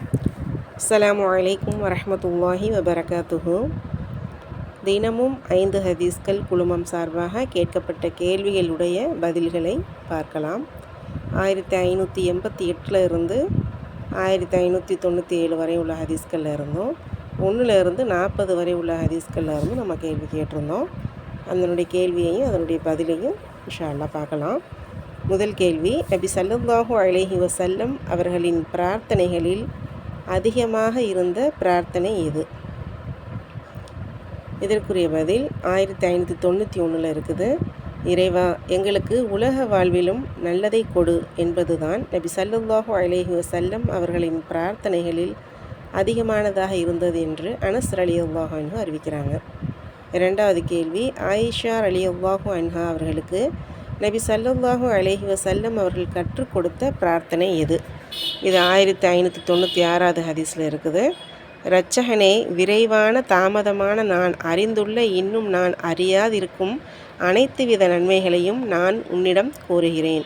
அஸ்லாம் அலைக்கும் வரமத்துல்லாஹி வபரகாத்துஹு தினமும் ஐந்து ஹதீஸ்கள் குழுமம் சார்பாக கேட்கப்பட்ட கேள்விகளுடைய பதில்களை பார்க்கலாம் ஆயிரத்தி ஐநூற்றி எண்பத்தி எட்டில் இருந்து ஆயிரத்தி ஐநூற்றி தொண்ணூற்றி ஏழு வரை உள்ள ஹதீஸ்களில் இருந்தோம் ஒன்றுலேருந்து இருந்து நாற்பது வரை உள்ள ஹதீஸ்களில் இருந்து நம்ம கேள்வி கேட்டிருந்தோம் அதனுடைய கேள்வியையும் அதனுடைய பதிலையும் இன்ஷா பார்க்கலாம் முதல் கேள்வி நபி சல்லுல்லாஹு அலைஹி வசல்லம் அவர்களின் பிரார்த்தனைகளில் அதிகமாக இருந்த பிரார்த்தனை எது இதற்குரிய பதில் ஆயிரத்தி ஐநூற்றி தொண்ணூற்றி ஒன்றில் இருக்குது. இறைவா எங்களுக்கு உலக வாழ்விலும் நல்லதை கொடு என்பதுதான் நபி சல்லுல்லாஹு அலேஹி வசல்லம் அவர்களின் பிரார்த்தனைகளில் அதிகமானதாக இருந்தது என்று அனஸ் அலி அல்லாஹு அறிவிக்கிறாங்க. இரண்டாவது கேள்வி ஆயிஷா அலி அல்லாஹு அன்ஹா அவர்களுக்கு நபி சல்லுல்லாஹு அலைஹி வசல்லம் அவர்கள் கற்றுக் கொடுத்த பிரார்த்தனை எது இது ஆயிரத்தி ஐநூற்றி தொண்ணூற்றி ஆறாவது ஹதீஸில் இருக்குது. இரட்சகனே விரைவான தாமதமான நான் அறிந்துள்ள இன்னும் நான் அறியாதிருக்கும் அனைத்து வித நன்மைகளையும் நான் உன்னிடம் கூறுகிறேன்.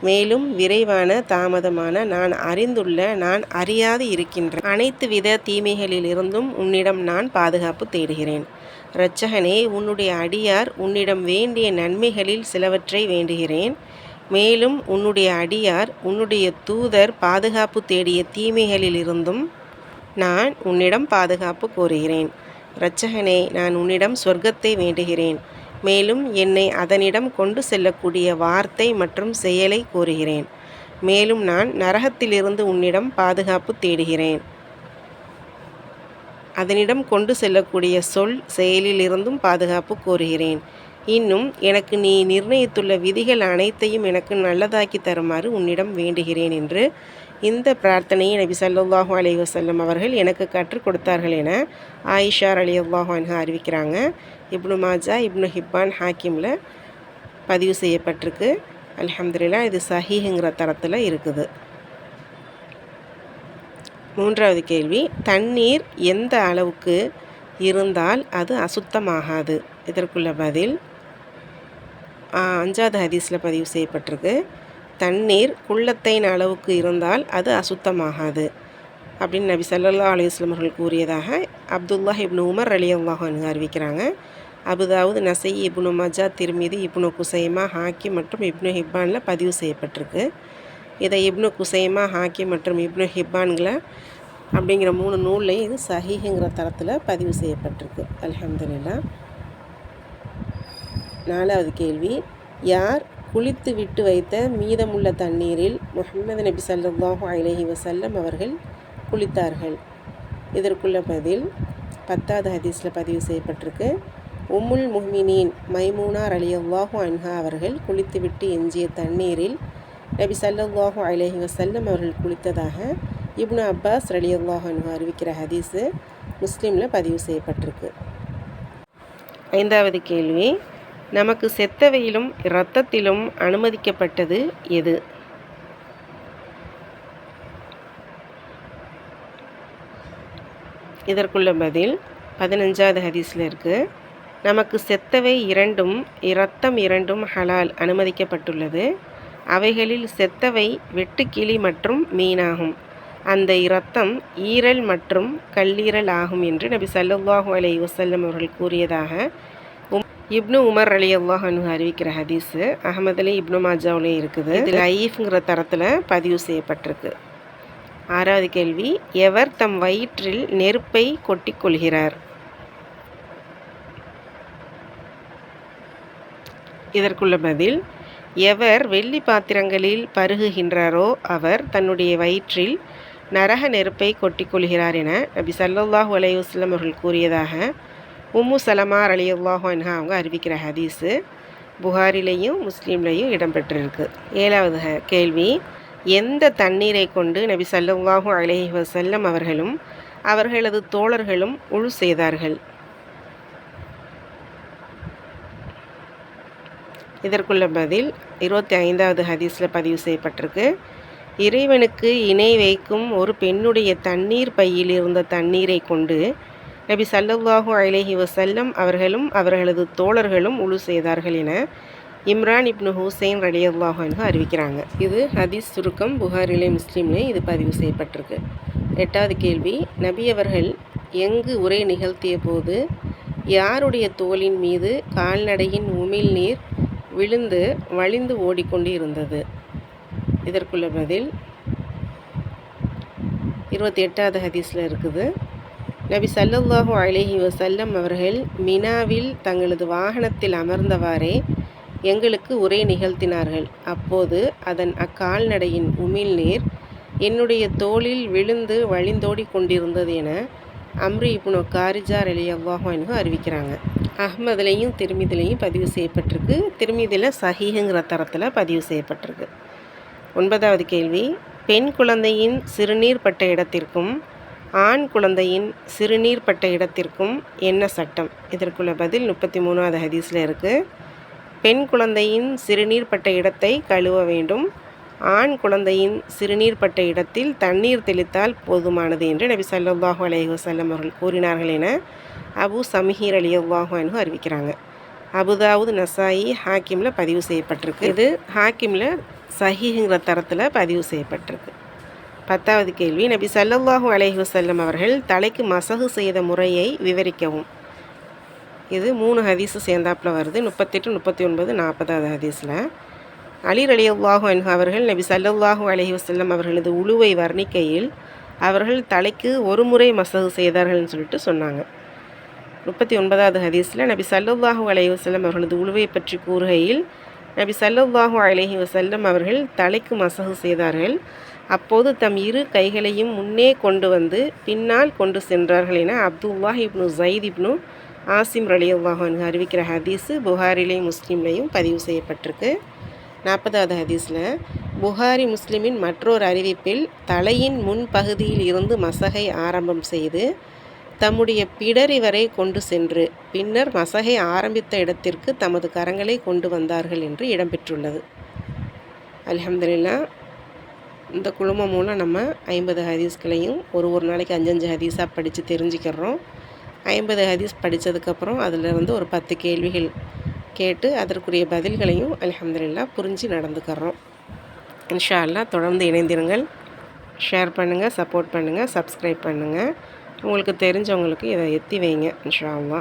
மேலும் விரைவான தாமதமான நான் அறிந்துள்ள நான் அறியாது இருக்கின்ற அனைத்து வித தீமைகளிலிருந்தும் உன்னிடம் நான் பாதுகாப்பு தேடுகிறேன். இரட்சகனே உன்னுடைய அடியார் உன்னிடம் வேண்டிய நன்மைகளில் சிலவற்றை வேண்டுகிறேன். மேலும் உன்னுடைய அடியார் உன்னுடைய தூதர் பாதுகாப்பு தேடிய தீமைகளிலிருந்தும் நான் உன்னிடம் பாதுகாப்பு கோருகிறேன். இரட்சகனே நான் உன்னிடம் சொர்க்கத்தை வேண்டுகிறேன். மேலும் என்னை அதனிடம் கொண்டு செல்லக்கூடிய வார்த்தை மற்றும் செயலை கோருகிறேன் மேலும் நான் நரகத்திலிருந்து உன்னிடம் பாதுகாப்பு தேடுகிறேன். அதனிடம் கொண்டு செல்லக்கூடிய சொல் செயலிலிருந்தும் பாதுகாப்பு கோருகிறேன் இன்னும் எனக்கு நீ நிர்ணயித்துள்ள விதிகள் அனைத்தையும் எனக்கு நல்லதாக்கி தருமாறு உன்னிடம் வேண்டுகிறேன் என்று இந்த பிரார்த்தனையை நபி சல்லாஹூ அலி வசல்லம் அவர்கள் எனக்கு கற்றுக் கொடுத்தார்கள் என ஆயிஷார் அலி அல்லாஹு அறிவிக்கிறாங்க. இப்னு மாஜா இப்னு ஹிப்பான் ஹாக்கிமில் பதிவு செய்யப்பட்டிருக்கு. அலமதுல்லா இது சஹீஹுங்கிற தரத்தில் இருக்குது. மூன்றாவது கேள்வி தண்ணீர் எந்த அளவுக்கு இருந்தால் அது அசுத்தமாகாது? இதற்குள்ள பதில் அஞ்சாவது ஹதீஸில் பதிவு செய்யப்பட்டிருக்கு. தண்ணீர் குள்ளத்தைன் அளவுக்கு இருந்தால் அது அசுத்தமாகாது. அப்படின்னு நபி சல்லா அலையுஸ்லம் அவர்கள் கூறியதாக அப்துல்லா இப்னு உமர் அலி அல்லாஹன் அறிவிக்கிறாங்க. அபுதாவது நசை இப்னு மஜா திருமீது இப்னு குசைமா ஹாக்கி மற்றும் இப்னு ஹிப்பானில் பதிவு செய்யப்பட்டிருக்கு. இதை இப்னு குசைமா ஹாக்கி மற்றும் இப்னு ஹிப்பான்களை அப்படிங்கிற மூணு நூல்லையும் இது சஹீஹுங்கிற தரத்தில் பதிவு செய்யப்பட்டிருக்கு. அலமதுல்லா நாலாவது கேள்வி. யார் குளித்து விட்டு வைத்த மீதமுள்ள தண்ணீரில் முகமது நபி சல்லாஹு அலஹி வசல்லம் அவர்கள் குளித்தார்கள். இதற்குள்ள பதில் பத்தாவது ஹதீஸில் பதிவு செய்யப்பட்டிருக்கு. உம்முல் முஹ்மினின் மைமூனார் அலி அல்லாஹு அன்ஹா அவர்கள் குளித்துவிட்டு எஞ்சிய தண்ணீரில் நபி சல்லாஹூ அலஹி வசல்லம் அவர்கள் குளித்ததாக இப்னு அப்பாஸ் அலி அல்லாஹு அன்ஹா அறிவிக்கிற ஹதீஸு முஸ்லீமில் பதிவு செய்யப்பட்டிருக்கு. ஐந்தாவது கேள்வி நமக்கு செத்தவையிலும் இரத்தத்திலும் அனுமதிக்கப்பட்டது எது? இதற்குள்ள பதில் பதினஞ்சாவது ஹதீஸில் இருக்குது நமக்கு செத்தவை இரண்டும் இரத்தம் இரண்டும் ஹலால் அனுமதிக்கப்பட்டுள்ளது. அவைகளில் செத்தவை வெட்டுக்கிளி மற்றும் மீனாகும். அந்த இரத்தம் ஈரல் மற்றும் கல்லீரல் ஆகும் என்று நபி சல்லுல்லாஹு அலை வசல்லம் அவர்கள் கூறியதாக இப்னு உமர் அலி அல்லாஹனு அறிவிக்கிற ஹதீஸு. அகமதுலே இப்னு மாஜாவிலே இருக்குது. இதில் ஐஃப்ங்கிற தரத்தில் பதிவு செய்யப்பட்டிருக்கு. ஆறாவது கேள்வி எவர் தம் வயிற்றில் நெருப்பை கொட்டிக்கொள்கிறார் இதற்குள்ள பதில் எவர் வெள்ளி பாத்திரங்களில் பருகுகின்றாரோ அவர் தன்னுடைய வயிற்றில் நரக நெருப்பை கொட்டிக்கொள்கிறார் என நபி சல்லாஹூ அலையுஸ்லம் அவர்கள் கூறியதாக உம்மு சலமார் அலி அல்லாஹு அன்ஹா அவங்க அறிவிக்கிற ஹதீஸு புகாரிலையும் முஸ்லீம்லேயும் இடம்பெற்றிருக்கு. ஏழாவது கேள்வி எந்த தண்ணீரை கொண்டு நபி சல்லுல்லாஹு அலஹி வசல்லம் அவர்களும் அவர்களது தோழர்களும் உழு செய்தார்கள். இதற்குள்ள பதில் இருபத்தி ஐந்தாவது ஹதீஸில் பதிவு செய்யப்பட்டிருக்கு. இறைவனுக்கு இணை வைக்கும் ஒரு பெண்ணுடைய தண்ணீர் பையில் இருந்த தண்ணீரை கொண்டு நபி சல்லல்லாஹூ அலஹி வசல்லம் அவர்களும் அவர்களது தோழர்களும் உழு செய்தார்கள் என இம்ரான் இப்னு ஹுசைன் ரலி அல்லாஹு அறிவிக்கிறாங்க. இது ஹதீஸ் சுருக்கம் புகாரிலே முஸ்லீம்லே இது பதிவு செய்யப்பட்டிருக்கு. எட்டாவது கேள்வி நபி அவர்கள் எங்கு உரை நிகழ்த்திய போது யாருடைய தோளின் மீது கால்நடையின் உமிழ் நீர் விழுந்து வழிந்து ஓடிக்கொண்டு இருந்தது? இதற்குள்ள பதில் இருபத்தி எட்டாவது ஹதீஸில் இருக்குது. நபி சல்லல்லாஹு அலேஹி வசல்லம் அவர்கள் மினாவில் தங்களது வாகனத்தில் அமர்ந்தவாறே எங்களுக்கு உரை நிகழ்த்தினார்கள். அப்போது அதன் அக்கால்நடையின் உமிழ்நீர் என்னுடைய தோளில் விழுந்து வழிந்தோடி கொண்டிருந்தது என அம்ரி இப்னோ காரிஜார் அலி அல்லாஹானு அறிவிக்கிறாங்க. அஹ்மதுலேயும் திருமிதிலையும் பதிவு செய்யப்பட்டிருக்கு. திருமிதியில் சஹீஹுங்கிற தரத்தில் பதிவு செய்யப்பட்டிருக்கு. ஒன்பதாவது கேள்வி. பெண் குழந்தையின் சிறுநீர் பட்ட இடத்திற்கும் ஆண் குழந்தையின் சிறுநீர் பட்ட இடத்திற்கும் என்ன சட்டம்? இதற்குள்ள பதில் முப்பத்தி மூணாவது ஹதீஸில் இருக்குது பெண் குழந்தையின் சிறுநீர் பட்ட இடத்தை கழுவ வேண்டும். ஆண் குழந்தையின் சிறுநீர் பட்ட இடத்தில் தண்ணீர் தெளித்தால் போதுமானது என்று நபி சல்லாஹூ அலஹி வசல்லம் அவர்கள் கூறினார்கள் என அபு சமீர் அலி அல்லாஹானு அறிவிக்கிறாங்க. அபுதாவுத் நசாயி ஹாக்கிமில் பதிவு செய்யப்பட்டிருக்கு. இது ஹாக்கிமில் சஹிங்கிற தரத்தில் பதிவு செய்யப்பட்டிருக்கு. பத்தாவது கேள்வி நபி சல்லாஹூ அலஹி வசல்லம் அவர்கள் தலைக்கு மசகு செய்த முறையை விவரிக்கவும். இது மூணு ஹதீஸு சேர்ந்தாப்பில் வருது. முப்பத்தெட்டு முப்பத்தி ஒன்பது நாற்பதாவது ஹதீஸில். அலிர் அலி அல்லாஹு அவர்கள் நபி சல்லாஹூ அலஹி வசல்லம் அவர்களது உழுவை வர்ணிக்கையில் அவர்கள் தலைக்கு ஒரு முறை மசகு செய்தார்கள்னு சொல்லிட்டு சொன்னாங்க. முப்பத்தி ஒன்பதாவது ஹதீஸில் நபி சல்லாஹூ அலஹி வசல்லம் அவர்களது உழுவை பற்றி கூறுகையில் நபி சல்லாஹூ அலஹி வசல்லம் அவர்கள் தலைக்கு மசகு செய்தார்கள். அப்போது தம் இரு கைகளையும் முன்னே கொண்டு வந்து பின்னால் கொண்டு சென்றார்கள் என அப்துல்லாஹ் இப்னு ஜயீத் இப்னு ஆசிம் அலி அல்லாஹன் அறிவிக்கிற ஹதீஸு புகாரிலையும் முஸ்லீம்லேயும் பதிவு செய்யப்பட்டிருக்கு. நாற்பதாவது ஹதீஸில் புகாரி முஸ்லிமின் மற்றொரு அறிவிப்பில் தலையின் முன் பகுதியில் இருந்து மசகை ஆரம்பம் செய்து தம்முடைய பிடரி வரை கொண்டு சென்று பின்னர் மசகை ஆரம்பித்த இடத்திற்கு தமது கரங்களை கொண்டு வந்தார்கள் என்று இடம்பெற்றுள்ளது. அலமதுல்லா இந்த குழுமம் மூலம் நம்ம ஐம்பது ஹதீஸ்களையும் ஒரு ஒரு நாளைக்கு அஞ்சஞ்சு ஹதீஸாக படித்து தெரிஞ்சுக்கிறோம். ஐம்பது ஹதீஸ் படித்ததுக்கப்புறம் அதில் வந்து ஒரு பத்து கேள்விகள் கேட்டு அதற்குரிய பதில்களையும் அலமதுல்லா புரிஞ்சு நடந்துக்கிறோம். இன்ஷா அல்லா தொடர்ந்து இணைந்திருங்கள். ஷேர் பண்ணுங்கள் சப்போர்ட் பண்ணுங்கள் சப்ஸ்கிரைப் பண்ணுங்கள் உங்களுக்கு தெரிஞ்சவங்களுக்கு இதை எத்தி வைங்க இன்ஷா அல்லா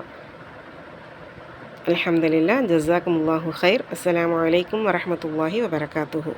அலமதுல்லா ஜசாக்கும் அல்லாஹு ஹைர் அஸ்லாம் வலைக்கம் வரமத்துல்லாஹி வபரகாத்துஹூ.